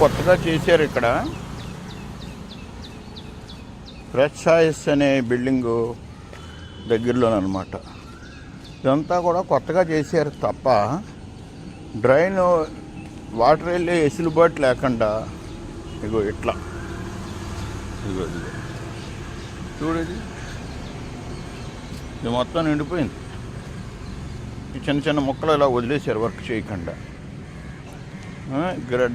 కొత్తగా చేశారు ఇక్కడ. ఫ్రెష్ చాయిస్ అనే బిల్డింగు దగ్గరలోనమాట ఇదంతా కూడా కొత్తగా చేశారు తప్ప డ్రైన్ వాటర్ వెళ్ళే ఎసులుబాటు లేకుండా ఇగో ఇట్లా. ఇగో ఇదిగో చూడేది ఇది. మొత్తం నిండిపోయింది. చిన్న చిన్న మొక్కలు ఇలా వదిలేశారు వర్క్ చేయకుండా.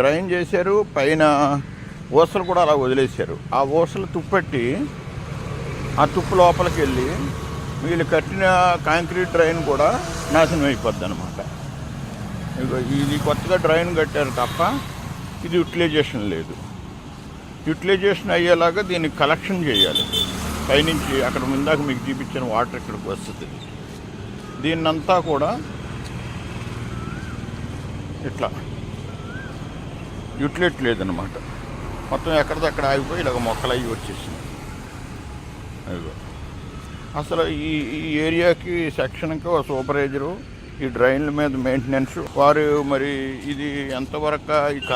డ్రైన్ చేశారు పైన ఊసలు కూడా అలా వదిలేశారు. ఆ ఊసలు తుప్పెట్టి ఆ తుప్పు లోపలికి వెళ్ళి వీళ్ళు కట్టిన కాంక్రీట్ డ్రైన్ కూడా నాశనం అయిపోద్ది అనమాట ఇది కొత్తగా డ్రైన్ కట్టారు తప్ప ఇది యూటిలైజేషన్ లేదు. యూటిలైజేషన్ అయ్యేలాగా దీన్ని కలెక్షన్ చేయాలి. పైనుంచి అక్కడ ముందాక మీకు చూపించిన వాటర్ ఇక్కడికి వస్తుంది. దీన్నంతా కూడా ఇట్లా యుట్లెట్ లేదనమాట మొత్తం ఎక్కడిదక్కడ ఆగిపోయి ఇలాగ మొక్కలు అవి వచ్చేసింది అదిగో. అసలు ఈ ఈ ఏరియాకి సెక్షన్కి ఒక సూపర్వైజరు ఈ డ్రైన్ల మీద మెయింటెనెన్స్ వారు మరి ఇది ఎంతవరకు ఇక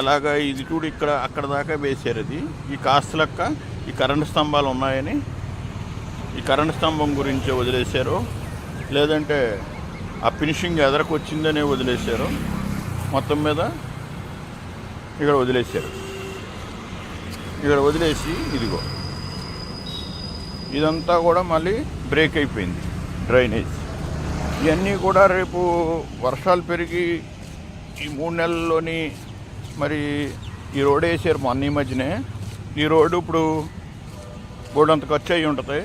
ఎలాగా ఇది చూడు ఇక్కడ అక్కడ దాకా వేశారు అది. ఈ కాస్త లెక్క ఈ కరెంటు స్తంభాలు ఉన్నాయని ఈ కరెంటు స్తంభం గురించి వదిలేశారు. లేదంటే ఆ ఫినిషింగ్ ఎదరకు వచ్చిందనే వదిలేశారు. మొత్తం మీద ఇక్కడ వదిలేశారు. ఇక్కడ వదిలేసి ఇదిగో. ఇదంతా కూడా మళ్ళీ బ్రేక్ అయిపోయింది డ్రైనేజ్. ఇవన్నీ కూడా రేపు వర్షాలు పెరిగి ఈ మూడు నెలల్లోని మరి ఈ రోడ్ వేసారు మొన్న ఈ మధ్యనే. ఈ రోడ్డు ఇప్పుడు బోర్డంత ఖర్చు అయి ఉంటుంది.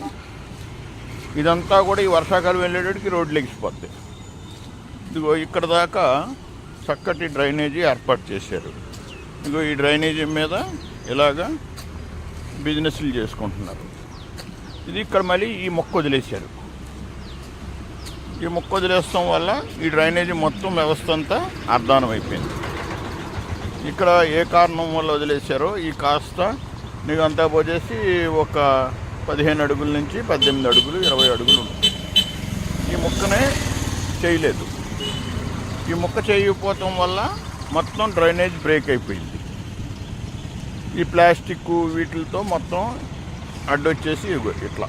ఇదంతా కూడా ఈ వర్షాకాలం వెళ్ళేటట్టుకి రోడ్లు ఎగిసిపోద్ది ఇదిగో ఇక్కడ దాకా చక్కటి డ్రైనేజీ ఏర్పాటు చేశారు. ఇదిగో ఈ డ్రైనేజీ మీద ఇలాగా బిజినెస్లు చేసుకుంటున్నారు. ఇది ఇక్కడ మళ్ళీ ఈ మొక్క వదిలేశారు. ఈ మొక్క వదిలేస్తాం వల్ల ఈ డ్రైనేజీ మొత్తం వ్యవస్థ అంతా అర్ధానం అయిపోయింది ఇక్కడ ఏ కారణం వల్ల వదిలేశారో ఈ కాస్త నీకు అంతా పోసేసి ఒక పదిహేను అడుగుల నుంచి పద్దెనిమిది అడుగులు ఇరవై అడుగులు ఉంటుంది. ఈ మొక్కనే చేయలేదు. ఈ మొక్క చేయకపోవటం వల్ల మొత్తం డ్రైనేజ్ బ్రేక్ అయిపోయింది. ఈ ప్లాస్టిక్ వీటితో మొత్తం అడ్డొచ్చేసి ఇట్లా.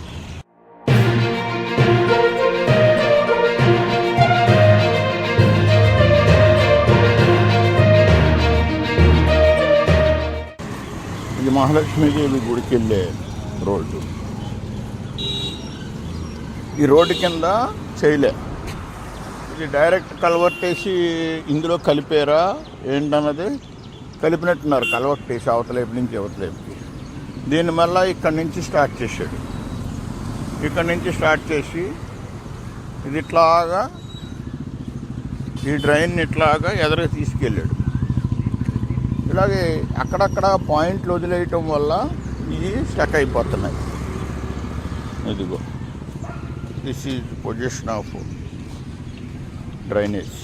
ఇది మహాలక్ష్మీదేవి గుడికి వెళ్ళే రోడ్డు. ఈ రోడ్డు కింద చేయలే. ఇది డైరెక్ట్ కలవర్ట్టేసి ఇందులో కలిపారా ఏంటన్నది కలిపినట్టున్నారు. కలవట్టి వేసి అవతలేపు నుంచి అవతలేపుకి దీని మళ్ళా ఇక్కడి నుంచి స్టార్ట్ చేశాడు. ఇక్కడి నుంచి స్టార్ట్ చేసి ఇది ఇట్లాగా ఈ డ్రైన్ ఇట్లాగా ఎదురుగా తీసుకెళ్ళాడు. ఇలాగే అక్కడక్కడ పాయింట్లు వదిలేయటం వల్ల ఇవి స్టక్ అయిపోతున్నాయి. ఇదిగో this is position of drainage.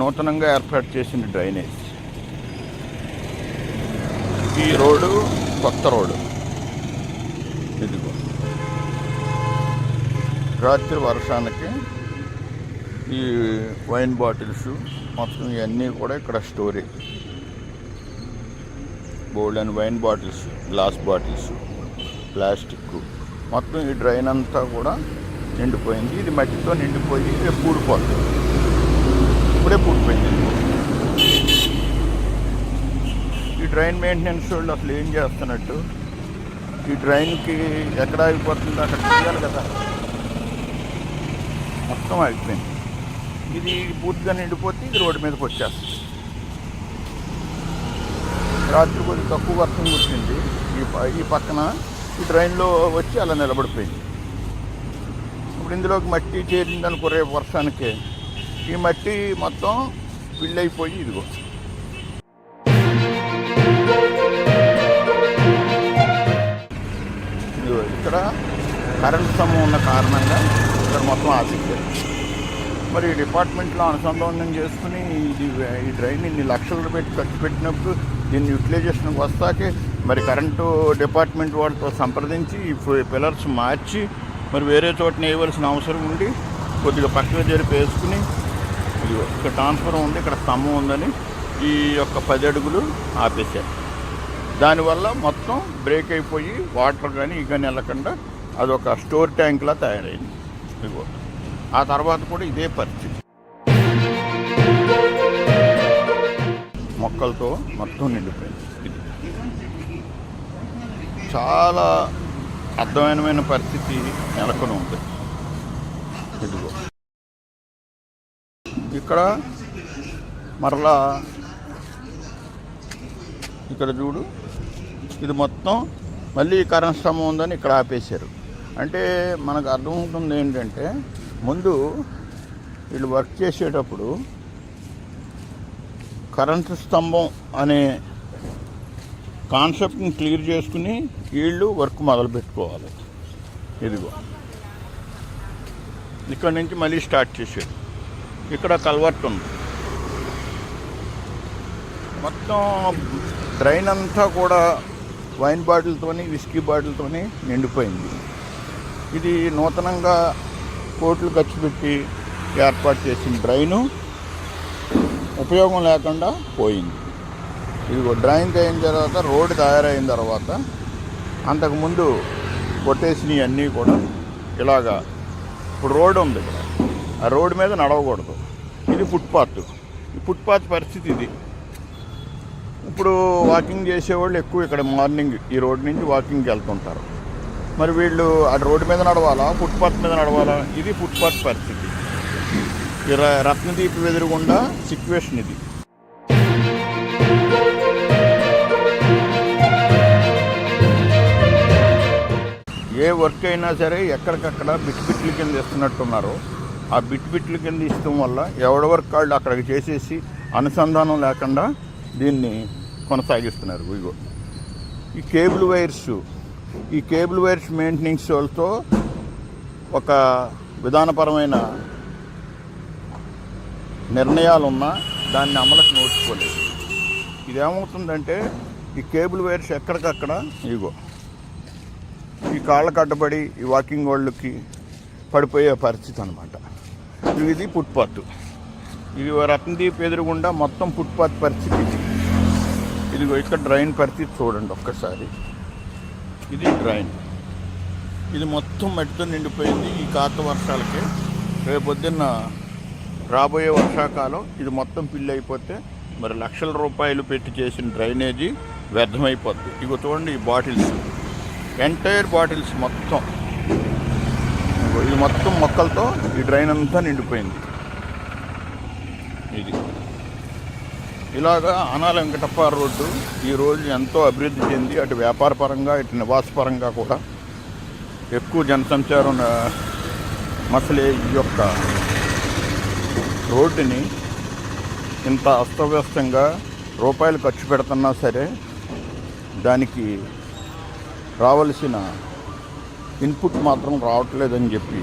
నూతనంగా ఏర్పాటు చేసిన డ్రైనేజ్. ఈ రోడ్డు కొత్త రోడ్డు. ఇదిగో. రాత్రి వర్షానికి ఈ వైన్ బాటిల్స్ మొత్తం ఇవన్నీ కూడా ఇక్కడ story. Gold and wine bottles glass bottles plastic. మొత్తం ఈ డ్రైన్ అంతా కూడా నిండిపోయింది. ఇది మట్టితో నిండిపోయి రేపు పూడిపోతుంది. ఇప్పుడే పూర్తిపోయింది ఈ డ్రైన్ మెయింటెనెన్స్ వాళ్ళు అసలు ఏం చేస్తున్నట్టు? ఈ డ్రైన్కి ఎక్కడ ఆగిపోతుందో? అక్కడ చేయాలి కదా. మొత్తం ఆగిపోయింది. ఇది పూర్తిగా నిండిపోతే ఇది రోడ్డు మీదకి వచ్చేస్తుంది. రాత్రి కొద్దిగా తక్కువ వర్షం కురిసింది. ఈ ప- ఈ పక్కన ఈ డ్రైన్లో వచ్చి అలా నిలబడిపోయింది. ఇప్పుడు ఇందులోకి మట్టి చేరిందనుకో రేపు వర్షానికి. ఈ మట్టి మొత్తం ఫిల్ ఇదిగో. ఇక్కడ కరెంట్ స్తంభం ఉన్న కారణంగా ఇక్కడ మొత్తం ఆపించారు మరి ఈ డిపార్ట్మెంట్లో అనుసంధానం చేసుకుని ఇది ఈ డ్రైన్ ఇన్ని లక్షలు పెట్టి ఖర్చు పెట్టినప్పుడు దీన్ని యూటిలైజేషన్కి వస్తాకే మరి కరెంటు డిపార్ట్మెంట్ వాళ్ళతో సంప్రదించి ఈ పిల్లర్స్ మార్చి మరి వేరే చోట వేయవలసిన అవసరం ఉండి కొద్దిగా పక్కన జరిపి వేసుకుని ఇదిగో ఇక్కడ ట్రాన్స్ఫర్ ఉంది ఇక్కడ స్తంభం ఉందని ఈ యొక్క పది అడుగులు ఆపేశారు. దానివల్ల మొత్తం బ్రేక్ అయిపోయి వాటర్ కానీ ఇక వెళ్ళకుండా అదొక స్టోర్ ట్యాంక్లా తయారైంది. ఇదిగో. ఆ తర్వాత కూడా ఇదే పరిస్థితి. మొక్కలతో మొత్తం నిండిపోయింది. ఇది చాలా అర్థమైనమైన పరిస్థితి నెలకొని ఉంది. ఇదిగో. ఇక్కడ మరలా ఇక్కడ చూడు. ఇది మొత్తం మళ్ళీ కరెంట్ స్తంభం ఉందని ఇక్కడ ఆపేశారు. అంటే మనకు అర్థమవుతుంది ఏంటంటే ముందు వీళ్ళు వర్క్ చేసేటప్పుడు కరెంటు స్తంభం అనే కాన్సెప్ట్ని క్లియర్ చేసుకుని వీళ్ళు వర్క్ మొదలు పెట్టుకోవాలి. ఇదిగో. ఇక్కడ నుంచి మళ్ళీ స్టార్ట్ చేశారు ఇక్కడ కల్వర్ట్ ఉంది. మొత్తం డ్రైన్ అంతా కూడా వైన్ బాటిల్తోని విస్కీ బాటిల్తోని నిండిపోయింది. ఇది నూతనంగా కోట్లు ఖర్చు పెట్టి ఏర్పాటు చేసిన డ్రైను. ఉపయోగం లేకుండా పోయింది. ఇదిగో డ్రైన్ అయిన తర్వాత రోడ్డు తయారైన తర్వాత అంతకుముందు కొట్టేసినవి అన్నీ కూడా ఇలాగా. ఇప్పుడు రోడ్డు ఉంది. ఇక్కడ రోడ్డు మీద నడవకూడదు. ఇది ఫుట్పాత్ ఈ ఫుట్పాత్ పరిస్థితి ఇది. ఇప్పుడు వాకింగ్ చేసేవాళ్ళు ఎక్కువ ఇక్కడ మార్నింగ్ ఈ రోడ్ నుంచి వాకింగ్కి వెళ్తుంటారు. మరి వీళ్ళు ఆ రోడ్డు మీద నడవాలా ఫుట్పాత్ మీద నడవాలా? ఇది ఫుట్పాత్ పరిస్థితి. ఈ ర- రత్నదీప్ ఎదురుగుండా సిచ్యువేషన్ ఇది. ఏ వర్క్ అయినా సరే ఎక్కడికక్కడ బిట్ బిట్లు కింద ఇస్తున్నట్టున్నారు. ఆ బిట్ బిట్ల కింద ఇష్టం వల్ల ఎవడెవరికి వాళ్ళు అక్కడికి చేసేసి అనుసంధానం లేకుండా దీన్ని కొనసాగిస్తున్నారు ఇగో ఈ కేబుల్ వైర్స్ ఈ కేబుల్ వైర్స్ మెయింటెనెన్స్ వాళ్ళతో ఒక విధానపరమైన నిర్ణయాలు ఉన్నా దాన్ని అమలకు నోచుకోలేదు. ఇదేమవుతుందంటే ఈ కేబుల్ వైర్స్ ఎక్కడికక్కడ ఇగో ఈ కాళ్ళ కట్టబడి ఈ వాకింగ్ వాళ్ళకి పడిపోయే పరిస్థితి అనమాట ఇది ఫుట్పాత్ ఇది రత్నదీప్ ఎదురుగుండా మొత్తం ఫుట్పాత్ పరిస్థితి ఇది. ఇదిగో ఇక్కడ డ్రైన్ పరిస్థితి చూడండి ఒక్కసారి. ఇది డ్రైన్ ఇది మొత్తం మట్టితో నిండిపోయింది ఈ కాత వర్షాలకి. రేపొద్దున్న రాబోయే వర్షాకాలం ఇది మొత్తం పిల్లి అయిపోతే మరి లక్షల రూపాయలు పెట్టి చేసిన డ్రైనేజీ వ్యర్థమైపోద్ది. ఇక చూడండి ఈ బాటిల్స్ ఎంటైర్ బాటిల్స్ మొత్తం. ఇది మొత్తం మొక్కలతో ఈ డ్రైన్ అంతా నిండిపోయింది. ఇది. ఇలాగా అనాల వెంకటప్ప రోడ్డు ఈ రోజు ఎంతో అభివృద్ధి చెంది అటు వ్యాపార పరంగా ఇటు నివాస పరంగా కూడా ఎక్కువ జనసంచారం మసలే ఈ యొక్క రోడ్డుని ఇంత అస్తవ్యస్తంగా రూపాయలు ఖర్చు పెడుతున్నా సరే దానికి రావలసిన ఇన్పుట్ మాత్రం రావట్లేదని చెప్పి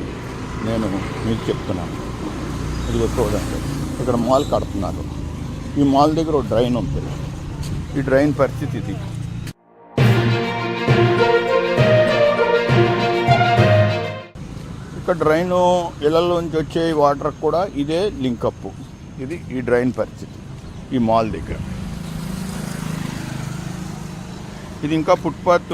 నేను మీకు చెప్తున్నాను. ఇది చూడండి ఇక్కడ మాల్ కడుతున్నారు. ఈ మాల్ దగ్గర ఒక డ్రైన్ ఉంది. ఈ డ్రైన్ పరిస్థితి ఇది. ఇక్కడ డ్రైను ఇళ్ళలోంచి వచ్చే వాటర్ కూడా ఇదే లింకప్ ఇది ఈ డ్రైన్ పరిస్థితి ఈ మాల్ దగ్గర. ఇది ఇంకా ఫుట్పాత్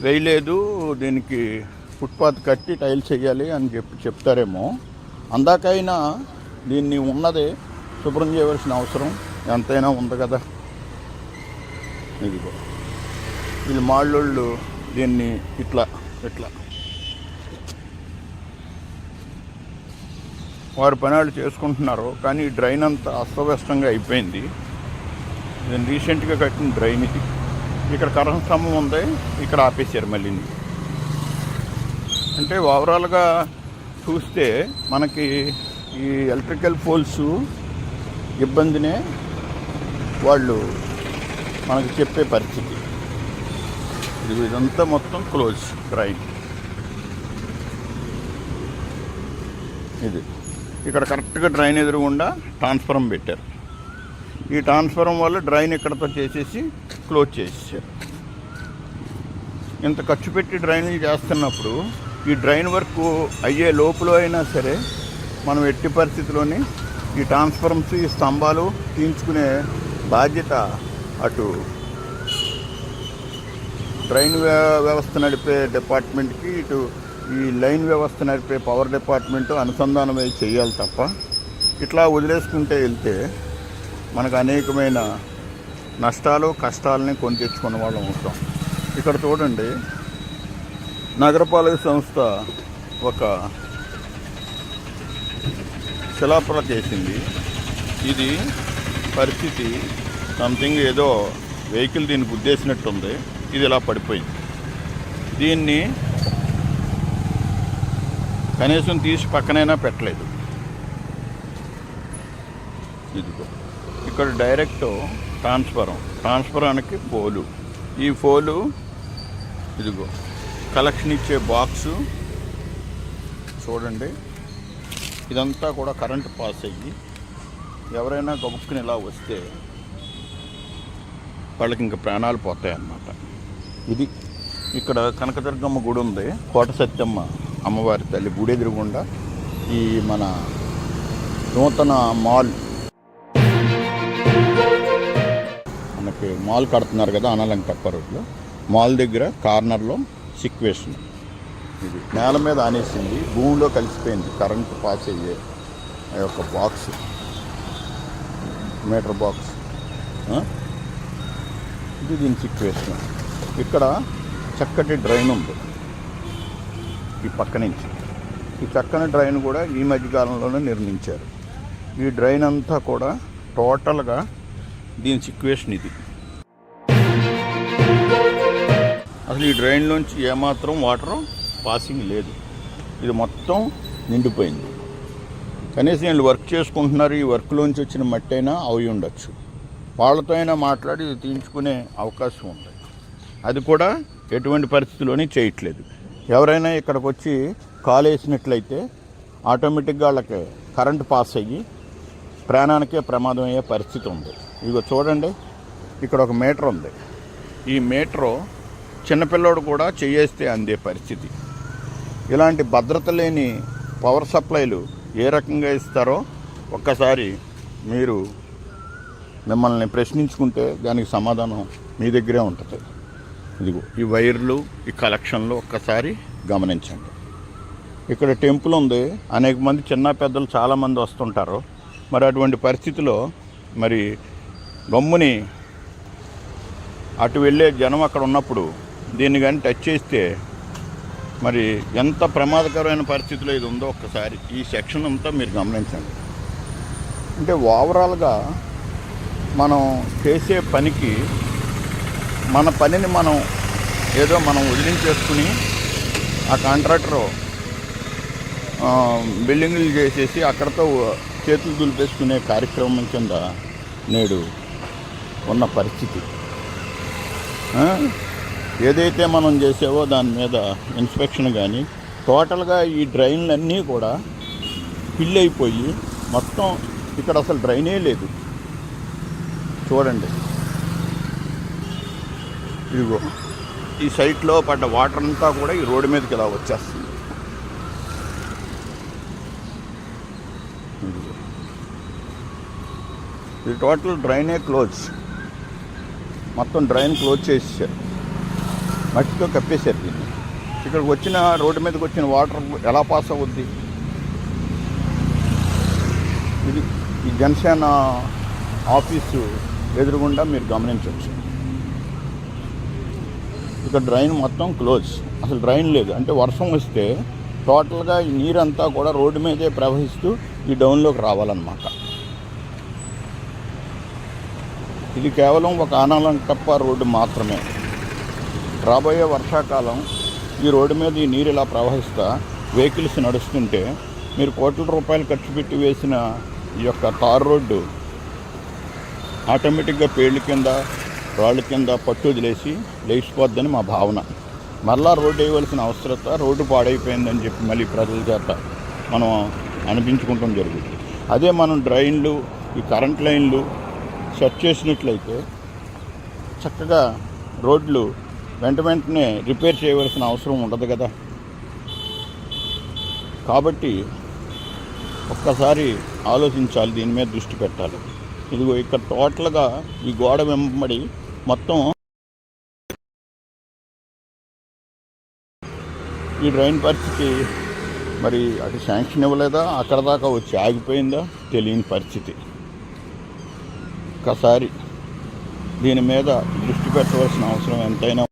వేయలేదు దీనికి ఫుట్పాత్ కట్టి టైల్స్ వేయాలి అని చెప్పి చెప్తారేమో. అందాకైనా దీన్ని ఉన్నదే శుభ్రం చేయవలసిన అవసరం ఎంతైనా ఉంది కదా. ఇదిగో. వీళ్ళు మాళ్ళోళ్ళు దీన్ని ఇట్లా ఇట్లా. వారు పని చేసుకుంటున్నారు కానీ డ్రైన్ అంతా అస్తవ్యస్తంగా అయిపోయింది. నేను రీసెంట్గా కట్టిన డ్రైన్ ఇది. ఇక్కడ కరెంట్ స్తంభం ఉంది. ఇక్కడ ఆపేశారు మళ్ళీ. అంటే ఓవరాల్గా చూస్తే మనకి ఈ ఎలక్ట్రికల్ పోల్స్ ఇబ్బందినే వాళ్ళు మనకు చెప్పే పరిస్థితి. ఇది ఇదంతా మొత్తం క్లోజ్ డ్రైన్ ఇది. ఇక్కడ కరెక్ట్గా డ్రైన్ ఎదురుగుండా ట్రాన్స్ఫారం పెట్టారు. ఈ ట్రాన్స్ఫారం వల్ల డ్రైన్ ఇక్కడతో చేసేసి క్లోజ్ చేసేసారు ఇంత ఖర్చు పెట్టి డ్రైనేజ్ చేస్తున్నప్పుడు ఈ డ్రైన్ వర్క్ అయ్యే లోపల అయినా సరే మనం ఎట్టి పరిస్థితిలోని ఈ ట్రాన్స్ఫార్మర్స్ ఈ స్తంభాలు తీయించుకునే బాధ్యత అటు డ్రైన్ వ్యవస్థ నడిపే డిపార్ట్మెంట్కి ఇటు ఈ లైన్ వ్యవస్థ నడిపే పవర్ డిపార్ట్మెంట్ అనుసంధానమై చేయాలి తప్ప ఇట్లా వదిలేసుకుంటే వెళ్తే మనకు అనేకమైన నష్టాలు కష్టాలని కొని తెచ్చుకున్న వాళ్ళం అవసరం ఇక్కడ చూడండి నగరపాలక సంస్థ ఒక శిలాపల చేసింది. ఇది పరిస్థితి సంథింగ్ ఏదో వెహికల్ దీన్ని గుద్దేసినట్టుంది. ఇది ఇలా పడిపోయింది. దీన్ని కనీసం తీసి పక్కనైనా పెట్టలేదు. ఇదిగో ఇక్కడ డైరెక్ట్ ట్రాన్స్ఫరం. ట్రాన్స్ఫరానికి పోలు. ఈ పోలు ఇదిగో కలెక్షన్ ఇచ్చే బాక్సు. చూడండి. ఇదంతా కూడా కరెంట్ పాస్ అయ్యి ఎవరైనా గబుక్కుని ఇలా వస్తే వాళ్ళకి ఇంకా ప్రాణాలు పోతాయి అన్నమాట ఇది ఇక్కడ కనకదుర్గమ్మ గుడి ఉంది. కోట సత్యమ్మ అమ్మవారి తల్లి గుడి ఎదురుగుండా ఈ మన నూతన మాల్ మనకి మాల్ కడుతున్నారు కదా అనలంకప్ప రోడ్లో. మాల్ దగ్గర కార్నర్లో సిక్వేషన్. ఇది నేల మీద ఆనేసింది భూమిలో కలిసిపోయింది కరెంటు పాస్ అయ్యే ఆ యొక్క బాక్స్ మీటర్ బాక్స్ ఇది దీని సిక్వేషన్. ఇక్కడ చక్కటి డ్రైన్ ఉంది. ఈ పక్క నుంచి. ఈ చక్కని డ్రైన్ కూడా ఈ మధ్యకాలంలోనే నిర్మించారు. ఈ డ్రైన్ అంతా కూడా టోటల్గా దీని సిక్వేషన్ ఇది. అసలు ఈ డ్రైన్లోంచి ఏమాత్రం వాటర్ పాసింగ్ లేదు. ఇది మొత్తం నిండిపోయింది. కనీసం వీళ్ళు వర్క్ చేసుకుంటున్నారు ఈ వర్క్లోంచి వచ్చిన మట్టి అయినా అవి ఉండొచ్చు. వాళ్ళతో అయినా మాట్లాడి ఇది తీయించుకునే అవకాశం ఉంది అది కూడా ఎటువంటి పరిస్థితిలోని చేయట్లేదు. ఎవరైనా ఇక్కడికి వచ్చి కాల్ వేసినట్లయితే ఆటోమేటిక్గా వాళ్ళకి కరెంట్ పాస్ అయ్యి ప్రాణానికే ప్రమాదం అయ్యే పరిస్థితి ఉంది. ఇదిగో చూడండి ఇక్కడ ఒక మీటర్ ఉంది. ఈ మీటరు చిన్నపిల్లోడు కూడా చేయేస్తే అందే పరిస్థితి. ఇలాంటి భద్రత లేని పవర్ సప్లైలు ఏ రకంగా ఇస్తారో ఒక్కసారి మీరు మిమ్మల్ని ప్రశ్నించుకుంటే దానికి సమాధానం మీ దగ్గరే ఉంటుంది. ఇదిగో ఈ వైర్లు ఈ కలెక్షన్లు ఒక్కసారి గమనించండి. ఇక్కడ టెంపుల్ ఉంది. అనేక మంది చిన్న పెద్దలు చాలామంది వస్తుంటారు. మరి అటువంటి పరిస్థితిలో మరి గమ్ముని అటు వెళ్ళే జనం అక్కడ ఉన్నప్పుడు దీన్ని కానీ టచ్ చేస్తే మరి ఎంత ప్రమాదకరమైన పరిస్థితిలో ఇది ఉందో ఒక్కసారి ఈ సెక్షన్ అంతా మీరు గమనించండి. అంటే ఓవరాల్గా మనం చేసే పనికి మన పనిని మనం ఏదో మనం వదిలించేసుకుని ఆ కాంట్రాక్టరు బిల్డింగ్లు బిల్డింగులు చేసేసి అక్కడతో చేతులు దులిపేసుకునే కార్యక్రమం కింద నేడు ఉన్న పరిస్థితి. ఏదైతే మనం చేసావో దాని మీద ఇన్స్పెక్షన్ కానీ టోటల్గా ఈ డ్రైన్లన్నీ కూడా ఫిల్ అయిపోయి మొత్తం ఇక్కడ అసలు డ్రైనే లేదు. చూడండి. ఇదిగో ఈ సైట్లో పడ్డ వాటర్ అంతా కూడా ఈ రోడ్డు మీదకి ఇలా వచ్చేస్తుంది. ఇది టోటల్ డ్రైనే క్లోజ్ మొత్తం డ్రైన్ క్లోజ్ చేసేసారు. మట్టితో కప్పేశారు దీన్ని. ఇక్కడికి వచ్చిన రోడ్డు మీదకి వచ్చిన వాటర్ ఎలా పాస్ అవుద్ది? ఇది ఈ జనసేన ఆఫీసు ఎదురుగుండా మీరు గమనించవచ్చు. ఇక్కడ డ్రైన్ మొత్తం క్లోజ్. అసలు డ్రైన్ లేదు. అంటే వర్షం వస్తే టోటల్గా ఈ నీరంతా కూడా రోడ్డు మీదే ప్రవహిస్తూ ఈ డౌన్లోకి రావాలన్నమాట. ఇది కేవలం ఒక ఆనాలంకప్ప రోడ్డు మాత్రమే. రాబోయే వర్షాకాలం ఈ రోడ్డు మీద ఈ నీరు ఇలా ప్రవహిస్తా వెహికల్స్ నడుస్తుంటే మీరు కోట్ల రూపాయలు ఖర్చు పెట్టి వేసిన ఈ యొక్క తార్ రోడ్డు ఆటోమేటిక్గా పేళ్ళ కింద రాళ్ళ కింద పట్టు వదిలేసి లేచిపోద్దని మా భావన. మరలా రోడ్డు వేయవలసిన అవసరత రోడ్డు పాడైపోయిందని చెప్పి మళ్ళీ ప్రజల చేత మనం అనిపించుకుంటాం జరుగుతుంది. అదే మనం డ్రైన్లు ఈ కరెంట్ లైన్లు సెట్ చేసినట్లయితే చక్కగా రోడ్లు వెంట వెంటనే రిపేర్ చేయవలసిన అవసరం ఉండదు కదా. కాబట్టి ఒక్కసారి ఆలోచించాలి దీని మీద దృష్టి పెట్టాలి. ఇదిగో ఇక్కడ టోటల్గా ఈ గోడ వెంబడి మొత్తం ఈ డ్రైన్ పరిస్థితి. మరి అటు శాంక్షన్ ఇవ్వలేదా? అక్కడ దాకా వచ్చి ఆగిపోయిందా? తెలియని పరిస్థితి. ఒక్కసారి దీని మీద దృష్టి పెట్టవలసిన అవసరం ఎంతైనా